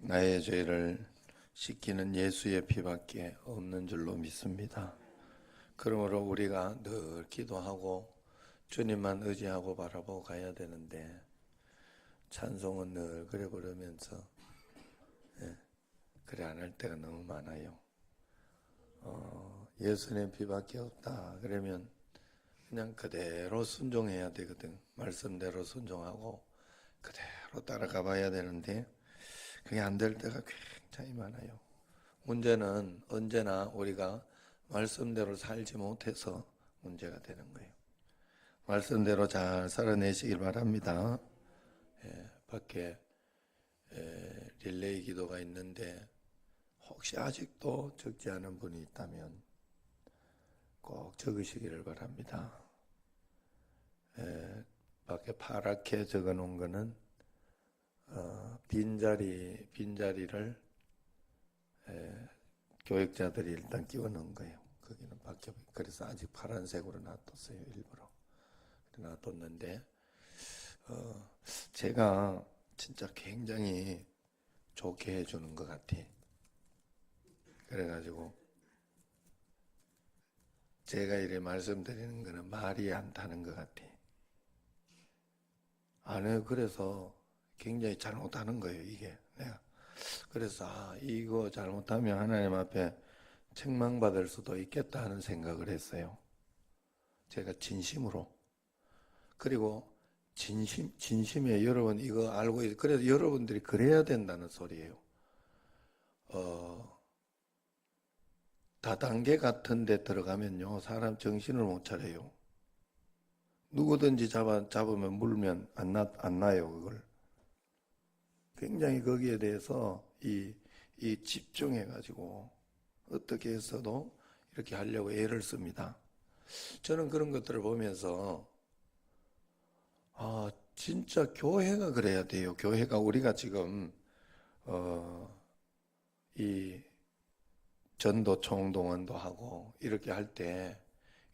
나의 죄를 씻기는 예수의 피밖에 없는 줄로 믿습니다. 그러므로 우리가 늘 기도하고 주님만 의지하고 바라보고 가야 되는데 찬송은 늘 그래 부르면서 예, 그래 안 할 때가 너무 많아요. 어, 예수의 피밖에 없다. 그러면 그냥 그대로 순종해야 되거든. 말씀대로 순종하고 그대로 따라가 봐야 되는데 그게 안 될 때가 굉장히 많아요. 문제는 언제나 우리가 말씀대로 살지 못해서 문제가 되는 거예요. 말씀대로 잘 살아내시길 바랍니다. 예, 밖에 예, 릴레이 기도가 있는데 혹시 아직도 적지 않은 분이 있다면 꼭 적으시기를 바랍니다. 예, 밖에 파랗게 적어 놓은 거는 어, 빈자리 빈자리를 에, 교육자들이 일단 끼워 넣은 거예요. 거기는 밖에 그래서 아직 파란색으로 놔뒀어요 일부러 놔뒀는데 어, 제가 진짜 굉장히 좋게 해주는 것 같아. 그래가지고 제가 이래 말씀드리는 거는 말이 안 타는 것 같아. 아니 그래서 굉장히 잘못하는 거예요 이게. 내가 그래서 아, 이거 잘못하면 하나님 앞에 책망받을 수도 있겠다 하는 생각을 했어요. 제가 진심으로. 그리고 진심 진심에 여러분 이거 알고 있 그래서 여러분들이 그래야 된다는 소리예요. 어 다단계 같은 데 들어가면요 사람 정신을 못 차려요. 누구든지 잡아, 잡으면 물면 안, 나, 안 나요, 그걸. 굉장히 거기에 대해서 이, 이 집중해가지고 어떻게 해서도 이렇게 하려고 애를 씁니다. 저는 그런 것들을 보면서, 아, 진짜 교회가 그래야 돼요. 교회가 우리가 지금, 어, 이 전도 총동원도 하고 이렇게 할 때,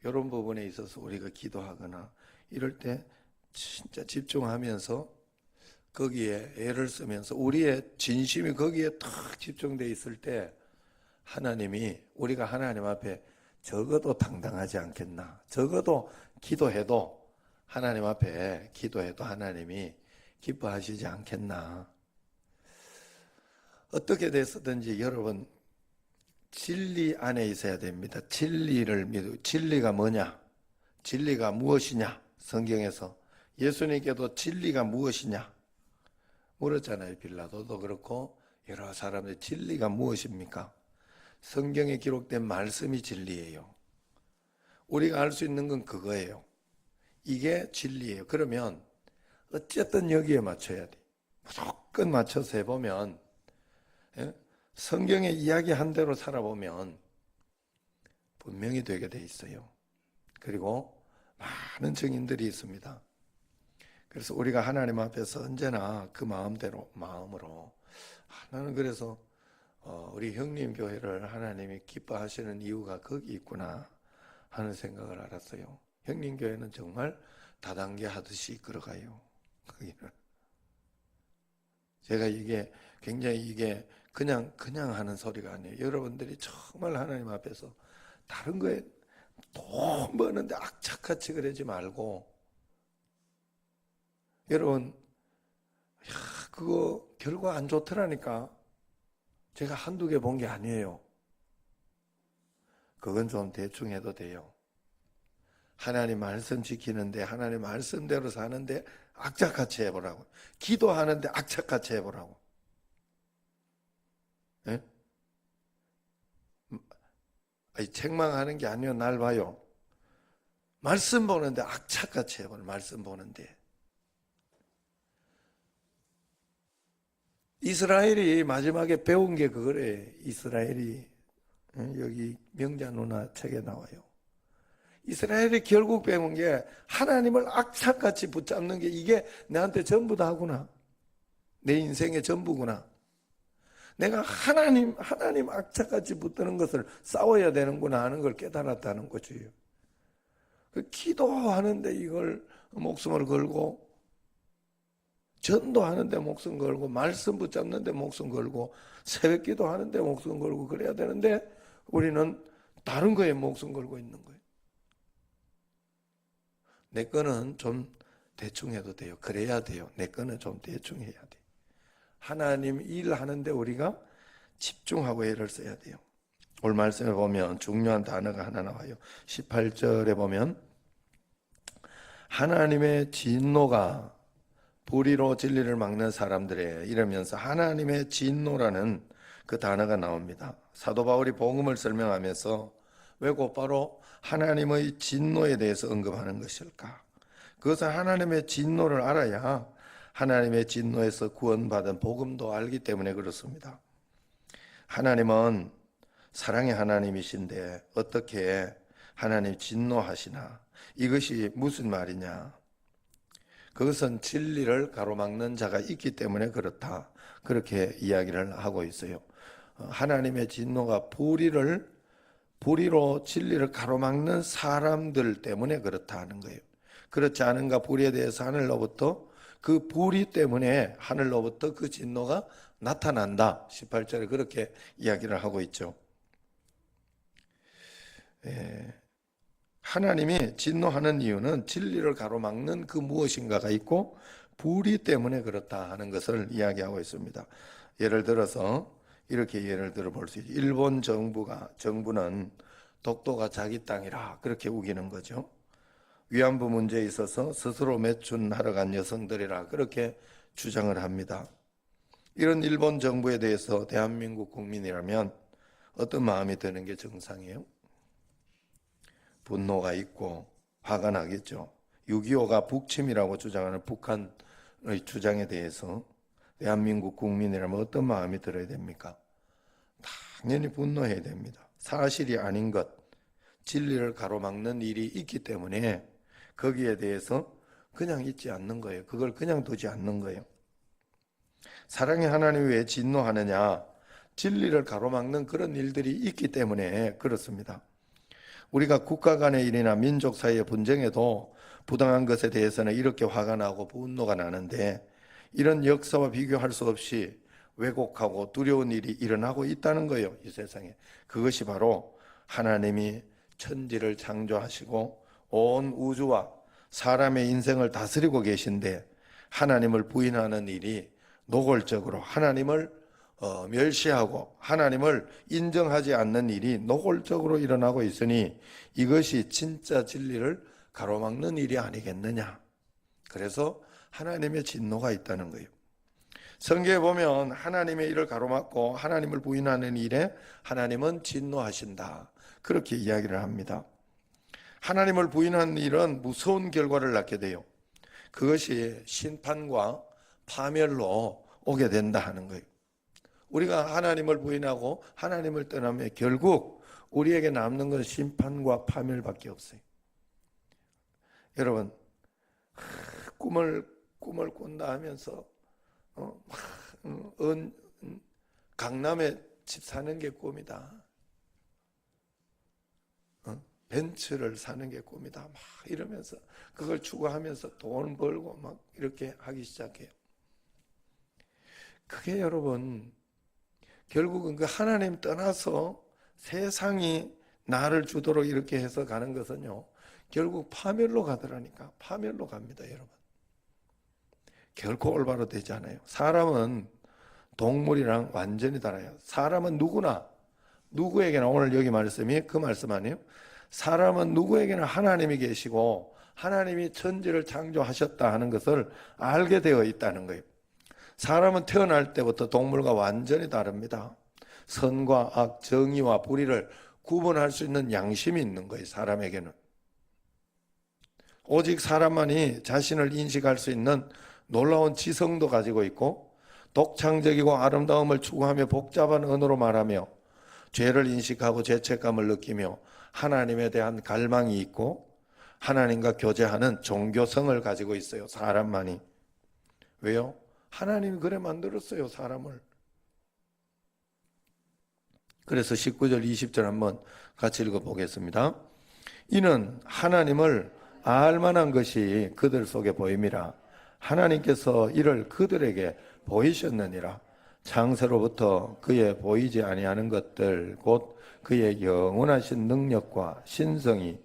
이런 부분에 있어서 우리가 기도하거나 이럴 때 진짜 집중하면서 거기에 애를 쓰면서 우리의 진심이 거기에 탁 집중돼 있을 때 하나님이 우리가 하나님 앞에 적어도 당당하지 않겠나. 적어도 기도해도 하나님 앞에 기도해도 하나님이 기뻐하시지 않겠나. 어떻게 됐든지 여러분 진리 안에 있어야 됩니다. 진리를 믿고 진리가 뭐냐? 진리가 무엇이냐? 성경에서 예수님께도 진리가 무엇이냐? 물었잖아요. 빌라도도 그렇고 여러 사람들 진리가 무엇입니까? 성경에 기록된 말씀이 진리예요. 우리가 알 수 있는 건 그거예요. 이게 진리예요. 그러면 어쨌든 여기에 맞춰야 돼. 무조건 맞춰서 해보면 예? 성경의 이야기한 대로 살아보면 분명히 되게 돼 있어요. 그리고 많은 증인들이 있습니다. 그래서 우리가 하나님 앞에서 언제나 그 마음대로 마음으로 아, 나는 그래서 어, 우리 형님 교회를 하나님이 기뻐하시는 이유가 거기 있구나 하는 생각을 알았어요. 형님 교회는 정말 다단계 하듯이 걸어가요. 거기는 제가 이게 굉장히 이게 그냥 그냥 하는 소리가 아니에요. 여러분들이 정말 하나님 앞에서 다른 거에 돈 버는데 악착같이 그러지 말고 여러분 야, 그거 결과 안 좋더라니까 제가 한두 개 본 게 아니에요. 그건 좀 대충 해도 돼요. 하나님 말씀 지키는데 하나님 말씀대로 사는데 악착같이 해보라고. 기도하는데 악착같이 해보라고. 예? 아니, 책망하는 게 아니요. 날 봐요. 말씀 보는데 악착같이 해보라. 말씀 보는데. 이스라엘이 마지막에 배운 게 그거래. 이스라엘이 예? 여기 명자 누나 책에 나와요. 이스라엘이 결국 배운 게 하나님을 악착같이 붙잡는 게 이게 내한테 전부 다구나. 내 인생의 전부구나. 내가 하나님, 하나님 악착같이 붙드는 것을 싸워야 되는구나 하는 걸 깨달았다는 거죠. 그 기도하는데 이걸 목숨을 걸고 전도하는데 목숨 걸고 말씀 붙잡는데 목숨 걸고 새벽기도 하는데 목숨 걸고 그래야 되는데 우리는 다른 거에 목숨 걸고 있는 거예요. 내 거는 좀 대충 해도 돼요. 그래야 돼요. 내 거는 좀 대충 해야 돼. 하나님 일하는데 우리가 집중하고 애를 써야 돼요. 오늘 말씀에 보면 중요한 단어가 하나 나와요. 18절에 보면 하나님의 진노가 불의로 진리를 막는 사람들에 이러면서 하나님의 진노라는 그 단어가 나옵니다. 사도 바울이 복음을 설명하면서 왜 곧바로 하나님의 진노에 대해서 언급하는 것일까? 그것은 하나님의 진노를 알아야 하나님의 진노에서 구원받은 복음도 알기 때문에 그렇습니다. 하나님은 사랑의 하나님이신데 어떻게 하나님 진노하시나? 이것이 무슨 말이냐? 그것은 진리를 가로막는 자가 있기 때문에 그렇다. 그렇게 이야기를 하고 있어요. 어, 하나님의 진노가 불의를 불의로 진리를 가로막는 사람들 때문에 그렇다 하는 거예요. 그렇지 않은가 불의에 대해서 하늘로부터 그 불의 때문에 하늘로부터 그 진노가 나타난다. 18절에 그렇게 이야기를 하고 있죠. 예, 하나님이 진노하는 이유는 진리를 가로막는 그 무엇인가가 있고 불의 때문에 그렇다 하는 것을 이야기하고 있습니다. 예를 들어서 이렇게 예를 들어 볼 수 있죠. 일본 정부가 정부는 독도가 자기 땅이라 그렇게 우기는 거죠. 위안부 문제에 있어서 스스로 매춘하러 간 여성들이라 그렇게 주장을 합니다. 이런 일본 정부에 대해서 대한민국 국민이라면 어떤 마음이 드는 게 정상이에요? 분노가 있고 화가 나겠죠. 6.25가 북침이라고 주장하는 북한의 주장에 대해서 대한민국 국민이라면 어떤 마음이 들어야 됩니까? 당연히 분노해야 됩니다. 사실이 아닌 것, 진리를 가로막는 일이 있기 때문에 거기에 대해서 그냥 있지 않는 거예요. 그걸 그냥 두지 않는 거예요. 사랑의 하나님이 왜 진노하느냐? 진리를 가로막는 그런 일들이 있기 때문에 그렇습니다. 우리가 국가 간의 일이나 민족 사이의 분쟁에도 부당한 것에 대해서는 이렇게 화가 나고 분노가 나는데 이런 역사와 비교할 수 없이 왜곡하고 두려운 일이 일어나고 있다는 거예요. 이 세상에. 그것이 바로 하나님이 천지를 창조하시고 온 우주와 사람의 인생을 다스리고 계신데 하나님을 부인하는 일이 노골적으로 하나님을 어, 멸시하고 하나님을 인정하지 않는 일이 노골적으로 일어나고 있으니 이것이 진짜 진리를 가로막는 일이 아니겠느냐. 그래서 하나님의 진노가 있다는 거예요. 성경에 보면 하나님의 일을 가로막고 하나님을 부인하는 일에 하나님은 진노하신다. 그렇게 이야기를 합니다. 하나님을 부인하는 일은 무서운 결과를 낳게 돼요. 그것이 심판과 파멸로 오게 된다 하는 거예요. 우리가 하나님을 부인하고 하나님을 떠나면 결국 우리에게 남는 건 심판과 파멸밖에 없어요. 여러분 꿈을 꿈을 꾼다 하면서 어, 은, 강남에 집 사는 게 꿈이다. 어? 벤츠를 사는 게 꿈이다. 막 이러면서 그걸 추구하면서 돈 벌고 막 이렇게 하기 시작해요. 그게 여러분 결국은 그 하나님 떠나서 세상이 나를 주도록 이렇게 해서 가는 것은요. 결국 파멸로 가더라니까. 파멸로 갑니다, 여러분. 결코 올바로 되지 않아요. 사람은 동물이랑 완전히 달라요. 사람은 누구나 누구에게나 오늘 여기 말씀이 그 말씀 아니에요? 사람은 누구에게나 하나님이 계시고 하나님이 천지를 창조하셨다 하는 것을 알게 되어 있다는 거예요. 사람은 태어날 때부터 동물과 완전히 다릅니다. 선과 악, 정의와 불의를 구분할 수 있는 양심이 있는 거예요, 사람에게는. 오직 사람만이 자신을 인식할 수 있는 놀라운 지성도 가지고 있고, 독창적이고 아름다움을 추구하며 복잡한 언어로 말하며, 죄를 인식하고 죄책감을 느끼며, 하나님에 대한 갈망이 있고, 하나님과 교제하는 종교성을 가지고 있어요, 사람만이. 왜요? 하나님이 그래 만들었어요, 사람을. 그래서 19절, 20절 한번 같이 읽어보겠습니다. 이는 하나님을 알만한 것이 그들 속에 보임이라. 하나님께서 이를 그들에게 보이셨느니라. 창세로부터 그의 보이지 아니하는 것들 곧 그의 영원하신 능력과 신성이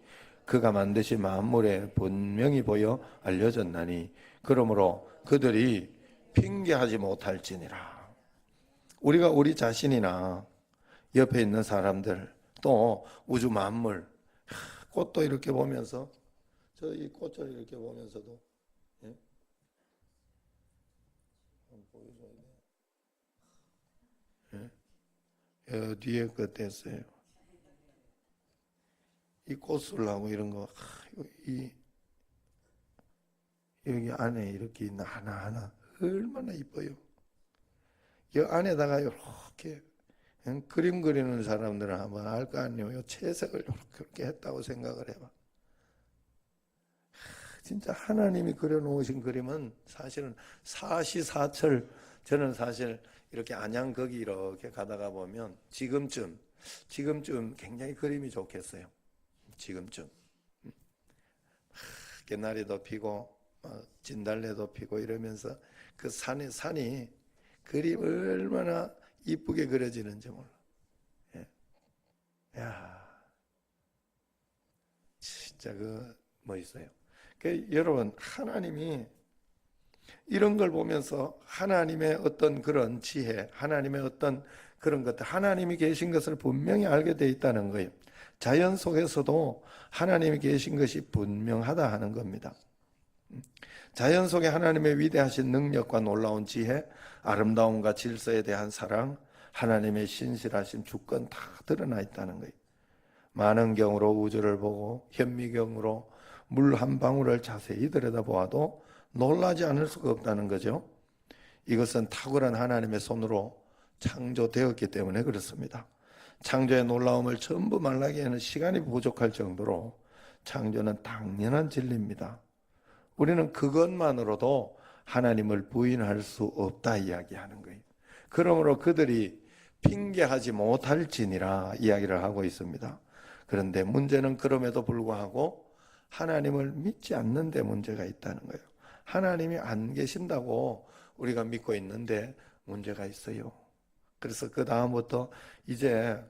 그가 만드신 만물에 분명히 보여 알려졌나니 그러므로 그들이 핑계하지 못할지니라. 우리가 우리 자신이나 옆에 있는 사람들 또 우주 만물 하, 꽃도 이렇게 보면서 저 이 꽃을 이렇게 보면서도 예? 보여줘야 돼. 예? 여 뒤에 것 됐어요. 이 꽃을 하고 이런 거, 하, 이 여기 안에 이렇게 있는 하나 하나 얼마나 이뻐요. 이 안에다가 이렇게 응? 그림 그리는 사람들은 한번 알거 아니에요. 요 채색을 이렇게 했다고 생각을 해봐. 하, 진짜 하나님이 그려놓으신 그림은 사실은 사시사철 저는 사실 이렇게 안양 거기 이렇게 가다가 보면 지금쯤 지금쯤 굉장히 그림이 좋겠어요. 지금쯤 음. 하, 개나리도 피고 어, 진달래도 피고 이러면서 그 산이 산이 그림 얼마나 이쁘게 그려지는지 몰라. 예. 야, 진짜 그 멋있어요. 그 여러분 하나님이 이런 걸 보면서 하나님의 어떤 그런 지혜, 하나님의 어떤 그런 것들, 하나님이 계신 것을 분명히 알게 돼 있다는 거예요. 자연 속에서도 하나님이 계신 것이 분명하다 하는 겁니다. 자연 속에 하나님의 위대하신 능력과 놀라운 지혜, 아름다움과 질서에 대한 사랑, 하나님의 신실하심, 주권 다 드러나 있다는 거예요. 많은 경우로 우주를 보고 현미경으로 물 한 방울을 자세히 들여다보아도 놀라지 않을 수가 없다는 거죠. 이것은 탁월한 하나님의 손으로 창조되었기 때문에 그렇습니다. 창조의 놀라움을 전부 말하기에는 시간이 부족할 정도로 창조는 당연한 진리입니다. 우리는 그것만으로도 하나님을 부인할 수 없다 이야기하는 거예요. 그러므로 그들이 핑계하지 못할지니라 이야기를 하고 있습니다. 그런데 문제는 그럼에도 불구하고 하나님을 믿지 않는데 문제가 있다는 거예요. 하나님이 안 계신다고 우리가 믿고 있는데 문제가 있어요. 그래서 그 다음부터 이제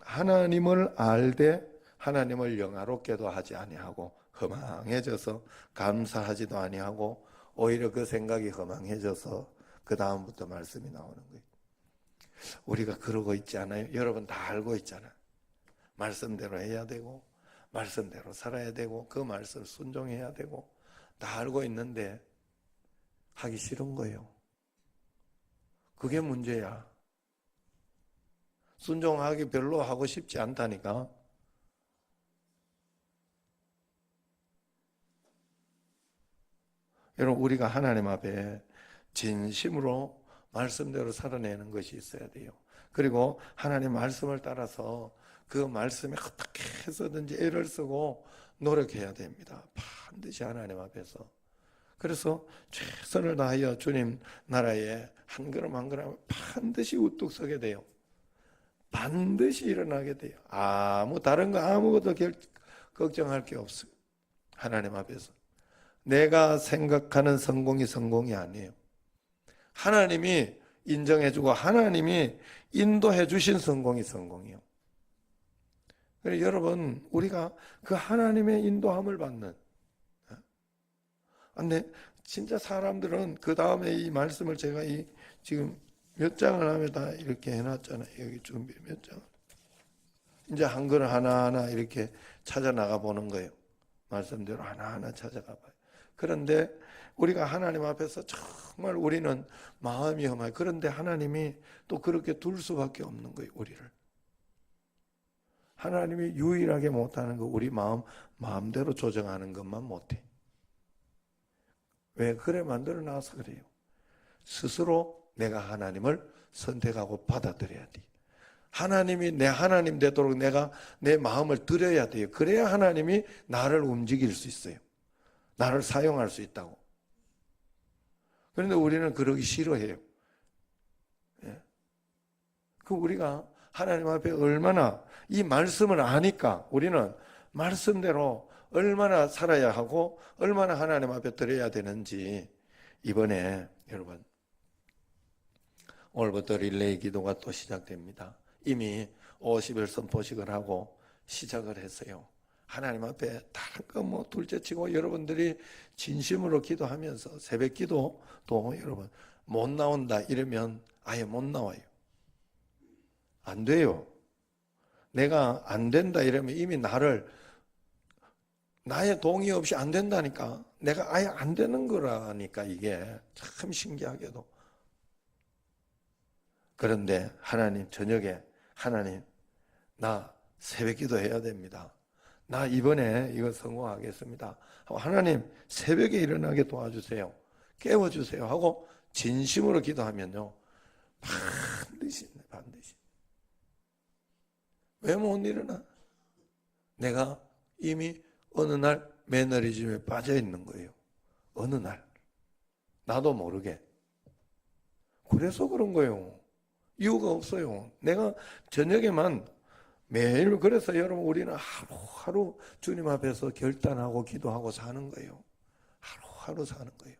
하나님을 알되 하나님을 영화롭게도 하지 아니하고 허망해져서 감사하지도 아니하고 오히려 그 생각이 허망해져서 그 다음부터 말씀이 나오는 거예요. 우리가 그러고 있지 않아요? 여러분 다 알고 있잖아. 말씀대로 해야 되고 말씀대로 살아야 되고 그 말씀 순종해야 되고 다 알고 있는데 하기 싫은 거예요. 그게 문제야. 순종하기 별로 하고 싶지 않다니까. 여러분 우리가 하나님 앞에 진심으로 말씀대로 살아내는 것이 있어야 돼요. 그리고 하나님 말씀을 따라서 그 말씀에 어떻게 해서든지 애를 쓰고 노력해야 됩니다. 반드시 하나님 앞에서. 그래서 최선을 다하여 주님 나라에 한 걸음 한 걸음 반드시 우뚝 서게 돼요. 반드시 일어나게 돼요. 아무 다른 거 아무것도 결, 걱정할 게 없어요. 하나님 앞에서. 내가 생각하는 성공이 성공이 아니에요. 하나님이 인정해주고 하나님이 인도해 주신 성공이 성공이요. 그래서 여러분 우리가 그 하나님의 인도함을 받는. 근데 진짜 사람들은 그 다음에 이 말씀을 제가 이 지금 몇 장을 하면 다 이렇게 해놨잖아요. 여기 준비 몇 장. 이제 한걸 하나하나 이렇게 찾아 나가 보는 거예요. 말씀대로 하나하나 찾아가 봐요. 그런데 우리가 하나님 앞에서 정말 우리는 마음이 험해요. 그런데 하나님이 또 그렇게 둘 수밖에 없는 거예요, 우리를. 하나님이 유일하게 못하는 거 우리 마음 마음대로 조정하는 것만 못해. 왜 그래 만들어 놔서 그래요. 스스로 내가 하나님을 선택하고 받아들여야 돼. 하나님이 내 하나님 되도록 내가 내 마음을 들여야 돼요. 그래야 하나님이 나를 움직일 수 있어요. 나를 사용할 수 있다고. 그런데 우리는 그러기 싫어해요. 예. 그 우리가 하나님 앞에 얼마나 이 말씀을 아니까 우리는 말씀대로 얼마나 살아야 하고 얼마나 하나님 앞에 드려야 되는지 이번에 여러분 오늘부터 릴레이 기도가 또 시작됩니다. 이미 50일 선포식을 하고 시작을 했어요. 하나님 앞에 다른 거 뭐 둘째치고 여러분들이 진심으로 기도하면서 새벽 기도 또 여러분 못 나온다 이러면 아예 못 나와요. 안 돼요. 내가 안 된다 이러면 이미 나를 나의 동의 없이 안 된다니까. 내가 아예 안 되는 거라니까 이게 참 신기하게도. 그런데 하나님 저녁에 하나님 나 새벽 기도 해야 됩니다. 나 이번에 이거 성공하겠습니다. 하나님 새벽에 일어나게 도와주세요. 깨워주세요 하고 진심으로 기도하면요. 반드시 반드시. 왜 못 일어나? 내가 이미 어느 날 매너리즘에 빠져 있는 거예요. 어느 날. 나도 모르게. 그래서 그런 거예요. 이유가 없어요. 내가 저녁에만 매일 그래서 여러분 우리는 하루하루 주님 앞에서 결단하고 기도하고 사는 거예요. 하루하루 사는 거예요.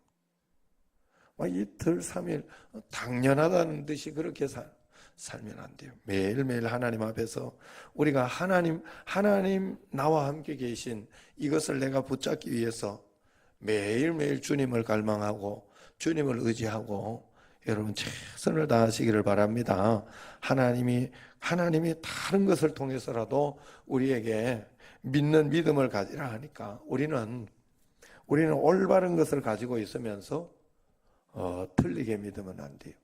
막 이틀, 삼일 당연하다는 듯이 그렇게 살, 살면 안 돼요. 매일매일 하나님 앞에서 우리가 하나님, 하나님 나와 함께 계신 이것을 내가 붙잡기 위해서 매일매일 주님을 갈망하고 주님을 의지하고 여러분 최선을 다하시기를 바랍니다. 하나님이 하나님이 다른 것을 통해서라도 우리에게 믿는 믿음을 가지라 하니까 우리는 우리는 올바른 것을 가지고 있으면서 어, 틀리게 믿으면 안 돼요.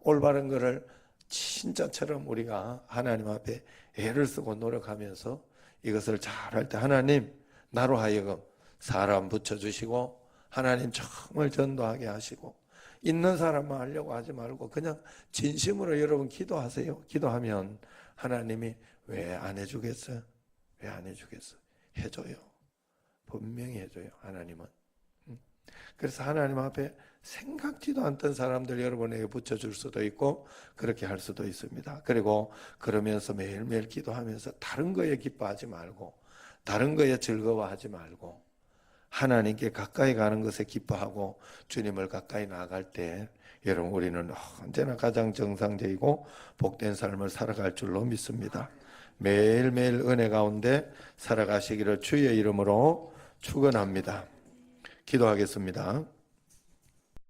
올바른 것을 진짜처럼 우리가 하나님 앞에 애를 쓰고 노력하면서 이것을 잘할 때 하나님 나로 하여금 사람 붙여주시고 하나님 정말 전도하게 하시고 있는 사람만 하려고 하지 말고 그냥 진심으로 여러분 기도하세요. 기도하면 하나님이 왜 안 해주겠어요? 왜 안 해주겠어요? 해줘요. 분명히 해줘요. 하나님은. 음. 그래서 하나님 앞에 생각지도 않던 사람들 여러분에게 붙여줄 수도 있고 그렇게 할 수도 있습니다. 그리고 그러면서 매일매일 기도하면서 다른 거에 기뻐하지 말고 다른 거에 즐거워하지 말고 하나님께 가까이 가는 것에 기뻐하고 주님을 가까이 나아갈 때 여러분 우리는 언제나 가장 정상적이고 복된 삶을 살아갈 줄로 믿습니다. 매일매일 은혜 가운데 살아가시기를 주의 이름으로 축원합니다. 기도하겠습니다.